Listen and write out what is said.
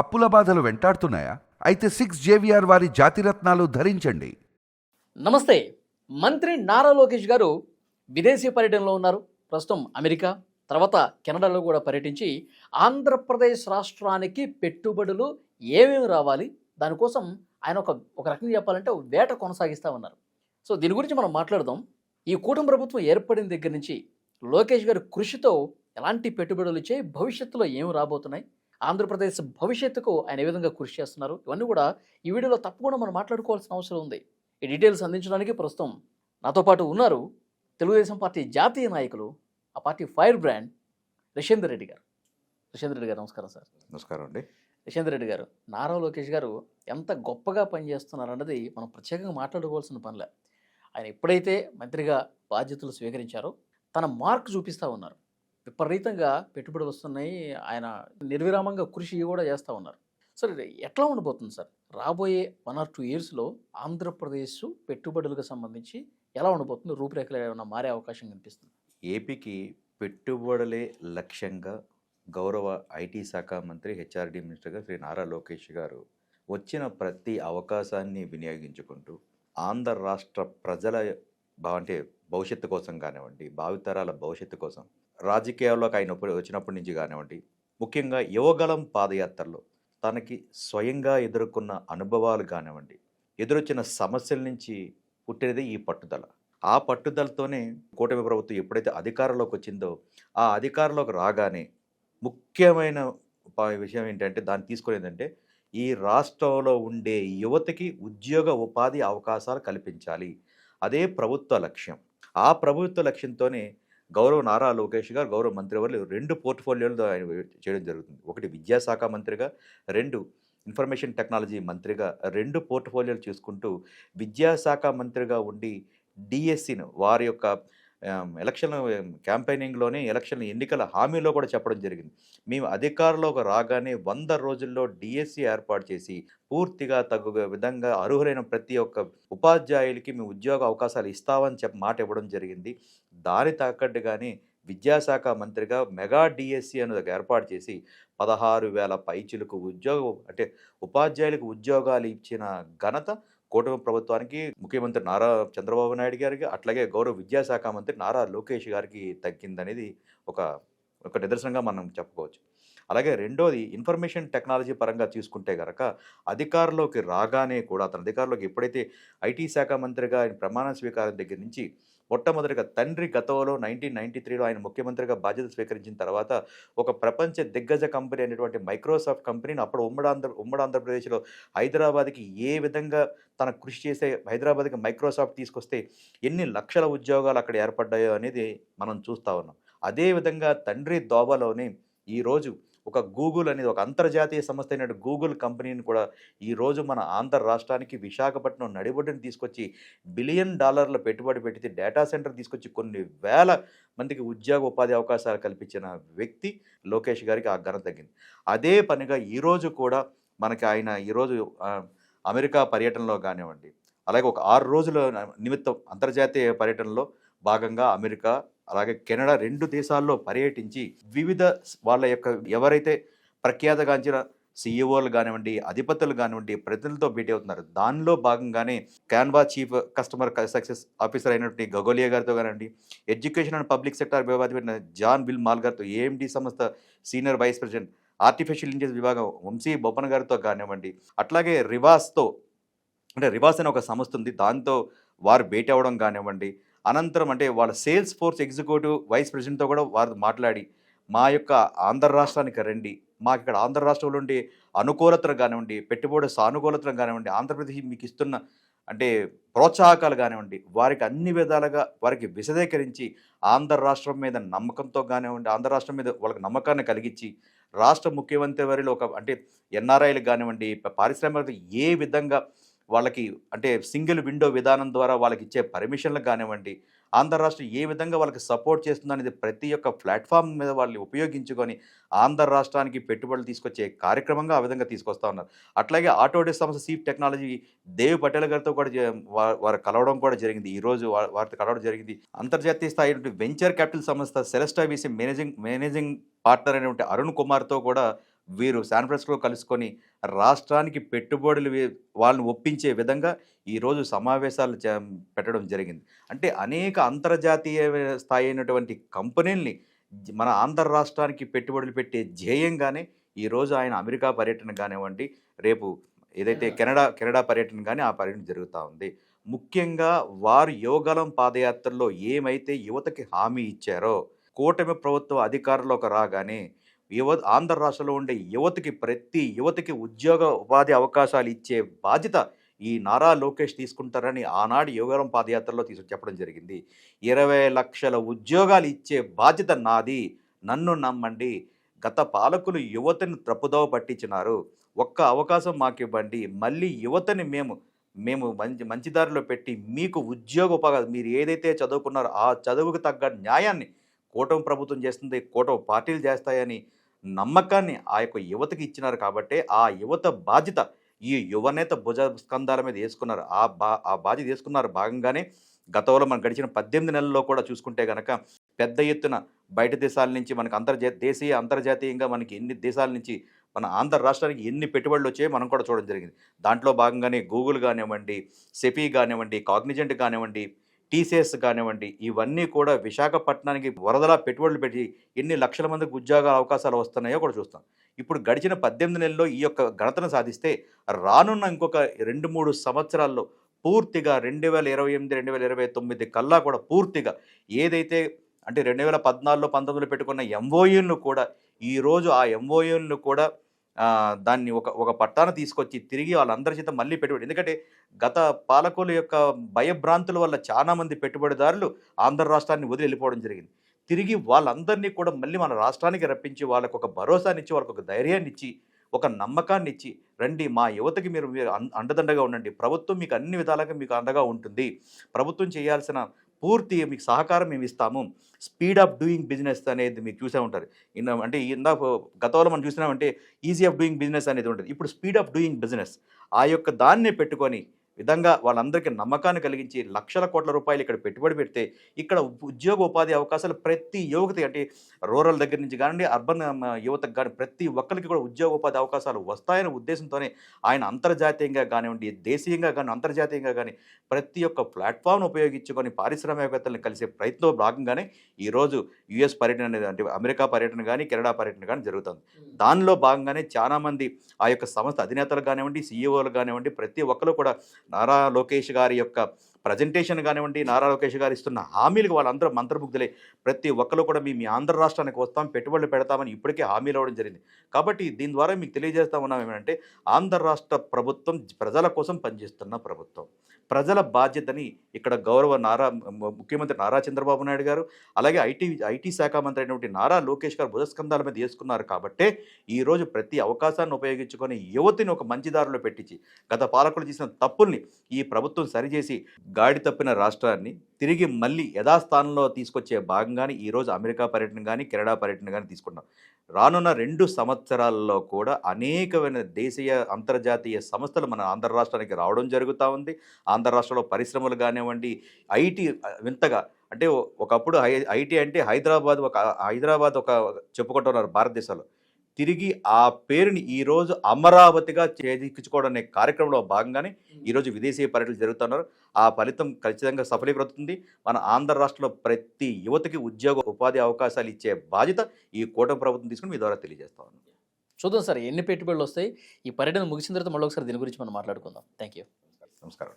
అప్పుల బాధలు వెంటాడుతున్నాయా? అయితే సిక్స్ జేవిఆర్ వారి జాతిరత్నాలు ధరించండి. నమస్తే. మంత్రి నారా లోకేష్ గారు విదేశీ పర్యటనలో ఉన్నారు. ప్రస్తుతం అమెరికా తర్వాత కెనడాలో కూడా పర్యటించి ఆంధ్రప్రదేశ్ రాష్ట్రానికి పెట్టుబడులు ఏమేమి రావాలి? దానికోసం ఆయన ఒక ఒక రకంగా చెప్పాలంటే వేట కొనసాగిస్తూ ఉన్నారు. సో దీని గురించి మనం మాట్లాడదాం. ఈ కూటమి ప్రభుత్వం ఏర్పడిన దగ్గర నుంచి లోకేష్ గారి కృషితో ఎలాంటి పెట్టుబడులు ఇచ్చే భవిష్యత్తులో ఏమి రాబోతున్నాయి? ఆంధ్రప్రదేశ్ భవిష్యత్తుకు ఆయన ఏ విధంగా కృషి చేస్తున్నారు? ఇవన్నీ కూడా ఈ వీడియోలో తప్పకుండా మనం మాట్లాడుకోవాల్సిన అవసరం ఉంది. ఈ డీటెయిల్స్ అందించడానికి ప్రస్తుతం నాతో పాటు ఉన్నారు తెలుగుదేశం పార్టీ జాతీయ నాయకులు ఆ party fire brand Rishender Reddy garu. Rishender Reddy గారు నమస్కారం సార్. నమస్కారం అండి. రిషేందర్ రెడ్డి గారు నారా లోకేష్ గారు ఎంత గొప్పగా పనిచేస్తున్నారు అన్నది మనం ప్రత్యేకంగా మాట్లాడుకోవాల్సిన పనిలే. ఆయన ఎప్పుడైతే మంత్రిగా బాధ్యతలు స్వీకరించారో తన మార్క్ చూపిస్తూ ఉన్నారు. విపరీతంగా పెట్టుబడులు వస్తున్నాయి. ఆయన నిర్విరామంగా కృషి కూడా చేస్తూ ఉన్నారు. సరే ఎట్లా ఉండబోతుంది సార్? రాబోయే వన్ ఆర్ టూ ఇయర్స్లో ఆంధ్రప్రదేశ్ పెట్టుబడులకు సంబంధించి ఎలా ఉండబోతుంది రూపురేఖలు ఏమైనా మారే అవకాశం కనిపిస్తుంది? ఏపీకి పెట్టుబడులే లక్ష్యంగా గౌరవ ఐటీ శాఖ మంత్రి హెచ్ఆర్డి మినిస్టర్గా శ్రీ నారా లోకేష్ గారు వచ్చిన ప్రతి అవకాశాన్ని వినియోగించుకుంటూ ఆంధ్ర రాష్ట్ర ప్రజల అంటే భవిష్యత్తు కోసం కానివ్వండి భావితరాల భవిష్యత్తు కోసం రాజకీయాల్లోకి ఆయన వచ్చినప్పటి నుంచి కానివ్వండి ముఖ్యంగా యువగలం పాదయాత్రలో తనకి స్వయంగా ఎదుర్కొన్న అనుభవాలు కానివ్వండి ఎదురొచ్చిన సమస్యల నుంచి పుట్టినదే ఈ పట్టుదల. ఆ పట్టుదలతోనే కూటమి ప్రభుత్వం ఎప్పుడైతే అధికారంలోకి వచ్చిందో ఆ అధికారంలోకి రాగానే ముఖ్యమైన విషయం ఏంటంటే దాన్ని తీసుకునేదంటే ఈ రాష్ట్రంలో ఉండే యువతకి ఉద్యోగ ఉపాధి అవకాశాలు కల్పించాలి. అదే ప్రభుత్వ లక్ష్యం. ఆ ప్రభుత్వ లక్ష్యంతోనే గౌరవ నారా లోకేష్ గారు గౌరవ మంత్రివర్యులు రెండు పోర్ట్ఫోలియోలు ఆయన చేయడం జరుగుతుంది. ఒకటి విద్యాశాఖ మంత్రిగా రెండు ఇన్ఫర్మేషన్ టెక్నాలజీ మంత్రిగా రెండు పోర్ట్ఫోలియోలు చూసుకుంటూ విద్యాశాఖ మంత్రిగా ఉండి డిఎస్సిను వారి యొక్క ఎలక్షన్ క్యాంపెయినింగ్లోనే ఎలక్షన్ ఎన్నికల హామీలో కూడా చెప్పడం జరిగింది. మేము అధికారంలోకి రాగానే వంద రోజుల్లో డిఎస్సి ఏర్పాటు చేసి పూర్తిగా తగు విధంగా అర్హులైన ప్రతి ఒక్క ఉపాధ్యాయులకి మేము ఉద్యోగ అవకాశాలు ఇస్తామని చెప్పి మాట ఇవ్వడం జరిగింది. దాని తగ్గట్టుగానే విద్యాశాఖ మంత్రిగా మెగా డిఎస్సి అనేది ఏర్పాటు చేసి పదహారు వేల పైచులకు ఉద్యోగం అంటే ఉపాధ్యాయులకు ఉద్యోగాలు ఇచ్చిన ఘనత కూటమి ప్రభుత్వానికి ముఖ్యమంత్రి నారా చంద్రబాబు నాయుడు గారికి అట్లాగే గౌరవ విద్యాశాఖ మంత్రి నారా లోకేష్ గారికి తగ్గిందనేది ఒక ఒక నిదర్శనంగా మనం చెప్పుకోవచ్చు. అలాగే రెండోది ఇన్ఫర్మేషన్ టెక్నాలజీ పరంగా తీసుకుంటే గనక అధికారంలోకి రాగానే కూడా అతను అధికారంలోకి ఎప్పుడైతే ఐటీ శాఖ మంత్రిగా ఆయన ప్రమాణ స్వీకారం దగ్గర నుంచి మొట్టమొదటిగా తండ్రి గతంలో నైన్టీన్ నైన్టీ త్రీలో ఆయన ముఖ్యమంత్రిగా బాధ్యత స్వీకరించిన తర్వాత ఒక ప్రపంచ దిగ్గజ కంపెనీ అనేటువంటి మైక్రోసాఫ్ట్ కంపెనీని అప్పుడు ఉమ్మడి ఆంధ్ర ఉమ్మడి ఆంధ్రప్రదేశ్లో హైదరాబాద్కి ఏ విధంగా తన కృషి చేసే హైదరాబాద్కి మైక్రోసాఫ్ట్ తీసుకొస్తే ఎన్ని లక్షల ఉద్యోగాలు అక్కడ ఏర్పడ్డాయో అనేది మనం చూస్తూ ఉన్నాం. అదేవిధంగా తండ్రి దోవలోనే ఈరోజు ఒక గూగుల్ అనేది ఒక అంతర్జాతీయ సంస్థ అయిన గూగుల్ కంపెనీని కూడా ఈరోజు మన ఆంధ్ర రాష్ట్రానికి విశాఖపట్నం నడిబొడ్డుని తీసుకొచ్చి బిలియన్ డాలర్ల పెట్టుబడి పెట్టి డేటా సెంటర్ తీసుకొచ్చి కొన్ని వేల మందికి ఉద్యోగ ఉపాధి అవకాశాలు కల్పించిన వ్యక్తి లోకేష్ గారికి ఆ ఘనత తగ్గింది. అదే పనిగా ఈరోజు కూడా మనకి ఆయన ఈరోజు అమెరికా పర్యటనలో కానివ్వండి అలాగే ఒక ఆరు రోజుల నిమిత్తం అంతర్జాతీయ పర్యటనలో భాగంగా అమెరికా అలాగే కెనడా రెండు దేశాల్లో పర్యటించి వివిధ వాళ్ళ యొక్క ఎవరైతే ప్రఖ్యాతగాంచిన సీఈఓలు కానివ్వండి అధిపతులు కానివ్వండి ప్రతినిధులతో భేటీ అవుతున్నారు. దానిలో భాగంగానే Canva chief customer success officer అయినటువంటి గగోలియా గారితో కానివ్వండి ఎడ్యుకేషన్ అండ్ పబ్లిక్ సెక్టార్ విభాగం జాన్ విల్ మాల్ గారితో ఏఎండి సంస్థ senior vice president artificial intelligence విభాగం వంశీ బొప్పన్ గారితో కానివ్వండి అట్లాగే రివాస్తో అంటే రివాస్ అనే ఒక సంస్థ ఉంది. దాంతో వారు భేటీ అవ్వడం కానివ్వండి అనంతరం అంటే వాళ్ళ సేల్స్ ఫోర్స్ ఎగ్జిక్యూటివ్ వైస్ ప్రెసిడెంట్తో కూడా వారు మాట్లాడి మా యొక్క ఆంధ్ర రాష్ట్రానికి రండి మాకు ఇక్కడ ఆంధ్ర రాష్ట్రంలో ఉండే అనుకూలతలు కానివ్వండి పెట్టుబడి సానుకూలతలు కానివ్వండి ఆంధ్రప్రదేశ్ మీకు ఇస్తున్న అంటే ప్రోత్సాహకాలు కానివ్వండి వారికి అన్ని విధాలుగా వారికి విశదీకరించి ఆంధ్ర రాష్ట్రం మీద నమ్మకంతో కానివ్వండి ఆంధ్ర రాష్ట్రం మీద వాళ్ళకి నమ్మకాన్ని కలిగించి రాష్ట్ర ముఖ్యమంత్రి వారిలో ఒక అంటే ఎన్ఆర్ఐలు కానివ్వండి పారిశ్రామిక ఏ విధంగా వాళ్ళకి అంటే సింగిల్ విండో విధానం ద్వారా వాళ్ళకి ఇచ్చే పర్మిషన్లు కానివ్వండి ఆంధ్ర రాష్ట్రం ఏ విధంగా వాళ్ళకి సపోర్ట్ చేస్తుందో అనేది ప్రతి ఒక్క ప్లాట్ఫామ్ మీద వాళ్ళని ఉపయోగించుకొని ఆంధ్ర రాష్ట్రానికి పెట్టుబడులు తీసుకొచ్చే కార్యక్రమంగా ఆ విధంగా తీసుకొస్తా ఉన్నారు. అట్లాగే ఆటోడెస్ సంస్థ సీఫ్ టెక్నాలజీ దేవ్ పటేల్ గారితో కూడా వారు కలవడం కూడా జరిగింది. ఈరోజు వారితో కలవడం జరిగింది. అంతర్జాతీయ స్థాయి వెంచర్ క్యాపిటల్ సంస్థ Celesta VC managing managing partner అయినటువంటి అరుణ్ కుమార్తో కూడా వీరు శాన్ ఫ్రాన్సిస్కో కలుసుకొని రాష్ట్రానికి పెట్టుబడులు వాళ్ళని ఒప్పించే విధంగా ఈరోజు సమావేశాలు పెట్టడం జరిగింది. అంటే అనేక అంతర్జాతీయ స్థాయి అయినటువంటి కంపెనీల్ని మన ఆంధ్ర రాష్ట్రానికి పెట్టుబడులు పెట్టే ధ్యేయంగానే ఈరోజు ఆయన అమెరికా పర్యటన కానివ్వండి రేపు ఏదైతే కెనడా కెనడా పర్యటన కానీ ఆ పర్యటన జరుగుతూ ఉంది. ముఖ్యంగా వారు యోగలం పాదయాత్రలో ఏమైతే యువతకి హామీ ఇచ్చారో కూటమి ప్రభుత్వ అధికారంలోకి రాగానే యువ ఆంధ్ర రాష్ట్రంలో ఉండే యువతకి ప్రతి యువతకి ఉద్యోగ ఉపాధి అవకాశాలు ఇచ్చే బాధ్యత ఈ నారా లోకేష్ తీసుకుంటారని ఆనాడు యోగరం పాదయాత్రలో తీసు చెప్పడం జరిగింది. ఇరవై లక్షల ఉద్యోగాలు ఇచ్చే బాధ్యత నాది. నన్ను నమ్మండి. గత పాలకులు యువతను తప్పుదోవ పట్టించినారు. ఒక్క అవకాశం మాకు ఇవ్వండి మళ్ళీ యువతని మేము మేము మంచి మంచి దారిలో పెట్టి మీకు ఉద్యోగ ఉపాధి మీరు ఏదైతే చదువుకున్నారో ఆ చదువుకు తగ్గ న్యాయాన్ని కూటమి ప్రభుత్వం చేస్తుంది. కూటమి పార్టీలు చేస్తాయని నమ్మకాన్ని ఆ యొక్క యువతకి ఇచ్చినారు కాబట్టి ఆ యువత బాధ్యత ఈ యువనేత భుజ స్కంధాల మీద వేసుకున్నారు. ఆ బా ఆ బాధ్యత వేసుకున్నారు భాగంగానే గతంలో మనం గడిచిన పద్దెనిమిది నెలల్లో కూడా చూసుకుంటే గనక పెద్ద ఎత్తున బయట దేశాల నుంచి మనకు అంతర్జా దేశీయ అంతర్జాతీయంగా మనకి ఎన్ని దేశాల నుంచి మన ఆంధ్ర రాష్ట్రానికి ఎన్ని పెట్టుబడులు వచ్చాయో మనం కూడా చూడడం జరిగింది. దాంట్లో భాగంగానే గూగుల్ కానివ్వండి సెఫీ కానివ్వండి కాగ్నిజెంట్ కానివ్వండి టీసీఎస్ కానివ్వండి ఇవన్నీ కూడా విశాఖపట్నానికి వరదలా పెట్టుబడులు పెట్టి ఎన్ని లక్షల మందికి ఉద్యోగ అవకాశాలు వస్తున్నాయో కూడా చూస్తాం. ఇప్పుడు గడిచిన పద్దెనిమిది నెలల్లో ఈ యొక్క ఘనతను సాధిస్తే రానున్న ఇంకొక రెండు మూడు సంవత్సరాల్లో పూర్తిగా రెండు వేల ఇరవై ఎనిమిది రెండు వేల ఇరవై తొమ్మిది కల్లా కూడా పూర్తిగా ఏదైతే అంటే రెండు వేల పద్నాలుగులో పంతొమ్మిదిలో పెట్టుకున్న ఎంఓయూలను కూడా ఈరోజు ఆ ఎంఓయూలను కూడా దాన్ని ఒక ఒక పట్టాన తీసుకొచ్చి తిరిగి వాళ్ళందరి చేత మళ్ళీ పెట్టుబడి. ఎందుకంటే గత పాలకుల యొక్క భయభ్రాంతుల వల్ల చాలామంది పెట్టుబడిదారులు ఆంధ్ర రాష్ట్రాన్ని వదిలి వెళ్ళిపోవడం జరిగింది. తిరిగి వాళ్ళందరినీ కూడా మళ్ళీ మన రాష్ట్రానికి రప్పించి వాళ్ళకు ఒక భరోసాని ఇచ్చి వాళ్ళకు ఒక ధైర్యాన్ని ఇచ్చి ఒక నమ్మకాన్ని ఇచ్చి రండి మా యువతకి మీరు మీరు అండదండగా ఉండండి. ప్రభుత్వం మీకు అన్ని విధాలుగా మీకు అండగా ఉంటుంది. ప్రభుత్వం చేయాల్సిన పూర్తి మీకు సహకారం మేము ఇస్తాము. స్పీడ్ ఆఫ్ డూయింగ్ బిజినెస్ అనేది మీకు చూసే ఉంటారు. అంటే ఇందాక గతంలో మనం చూసినామంటే ఈజీ ఆఫ్ డూయింగ్ బిజినెస్ అనేది ఉంటుంది. ఇప్పుడు స్పీడ్ ఆఫ్ డూయింగ్ బిజినెస్ ఆ యొక్క దాన్ని పెట్టుకొని విధంగా వాళ్ళందరికీ నమ్మకాన్ని కలిగించి లక్షల కోట్ల రూపాయలు ఇక్కడ పెట్టుబడి పెడితే ఇక్కడ ఉద్యోగ ఉపాధి అవకాశాలు ప్రతి యువతకి అంటే రూరల్ దగ్గర నుంచి కానివ్వండి అర్బన్ యువతకు కానీ ప్రతి ఒక్కరికి కూడా ఉద్యోగ ఉపాధి అవకాశాలు వస్తాయనే ఉద్దేశంతోనే ఆయన అంతర్జాతీయంగా కానివ్వండి దేశీయంగా కానీ అంతర్జాతీయంగా కానీ ప్రతి ఒక్క ప్లాట్ఫామ్ను ఉపయోగించుకొని పారిశ్రామికవేత్తలను కలిసే ప్రయత్నంలో భాగంగానే ఈరోజు యుఎస్ పర్యటన అనేది అంటే అమెరికా పర్యటన కానీ కెనడా పర్యటన కానీ జరుగుతుంది. దానిలో భాగంగానే చాలామంది ఆ యొక్క సంస్థ అధినేతలు కానివ్వండి సీఈఓలు కానివ్వండి ప్రతి ఒక్కరు కూడా నారా లోకేష్ గారి యొక్క ప్రజెంటేషన్ కానివ్వండి నారా లోకేష్ గారు ఇస్తున్న హామీలకు వాళ్ళందరూ మంత్రముగ్ధులే ప్రతి ఒక్కరు కూడా మేము మీ ఆంధ్ర రాష్ట్రానికి వస్తాం పెట్టుబడులు పెడతామని ఇప్పటికే హామీలు ఇవ్వడం జరిగింది. కాబట్టి దీని ద్వారా మీకు తెలియజేస్తా ఉన్నాం ఏమంటే ఆంధ్ర రాష్ట్ర ప్రభుత్వం ప్రజల కోసం పనిచేస్తున్న ప్రభుత్వం. ప్రజల బాధ్యతని ఇక్కడ గౌరవ నారా ముఖ్యమంత్రి నారా చంద్రబాబు నాయుడు గారు అలాగే ఐటీ ఐటీ శాఖ మంత్రి అయినటువంటి నారా లోకేష్ గారు భుజస్కంధాల మీద వేసుకున్నారు కాబట్టే ఈరోజు ప్రతి అవకాశాన్ని ఉపయోగించుకొని యువతిని ఒక మంచి దారిలో పెట్టించి గత పాలకులు చేసిన తప్పుల్ని ఈ ప్రభుత్వం సరిచేసి గాడి తప్పిన రాష్ట్రాన్ని తిరిగి మళ్ళీ యథాస్థానంలో తీసుకొచ్చే భాగంగానే ఈరోజు అమెరికా పర్యటన కానీ కెనడా పర్యటన కానీ తీసుకున్నాం. రానున్న రెండు సంవత్సరాల్లో కూడా అనేకమైన దేశీయ అంతర్జాతీయ సంస్థలు మన ఆంధ్ర రాష్ట్రానికి రావడం జరుగుతూ ఉంది. ఆంధ్ర రాష్ట్రంలో పరిశ్రమలు కానివ్వండి ఐటీ వింతగా అంటే ఒకప్పుడు ఐ ఐటీ అంటే హైదరాబాద్ ఒక హైదరాబాద్ ఒక చెప్పుకుంటున్నారు భారతదేశంలో. తిరిగి ఆ పేరుని ఈరోజు అమరావతిగా చేజిక్కించుకోవడం అనే కార్యక్రమంలో భాగంగానే ఈరోజు విదేశీ పర్యటనలు జరుగుతున్నారు. ఆ ఫలితం ఖచ్చితంగా సఫలీకృతుంది. మన ఆంధ్ర రాష్ట్రంలో ప్రతి యువతకి ఉద్యోగ ఉపాధి అవకాశాలు ఇచ్చే బాధ్యత ఈ కూటమి ప్రభుత్వం తీసుకుని మీ ద్వారా తెలియజేస్తా ఉన్నాను చూద్దాం సార్ ఎన్ని పెట్టుబడులు వస్తాయి? ఈ పర్యటన ముగిసిన తర్వాత మళ్ళీ ఒకసారి దీని గురించి మనం మాట్లాడుకుందాం. థ్యాంక్ యూ నమస్కారం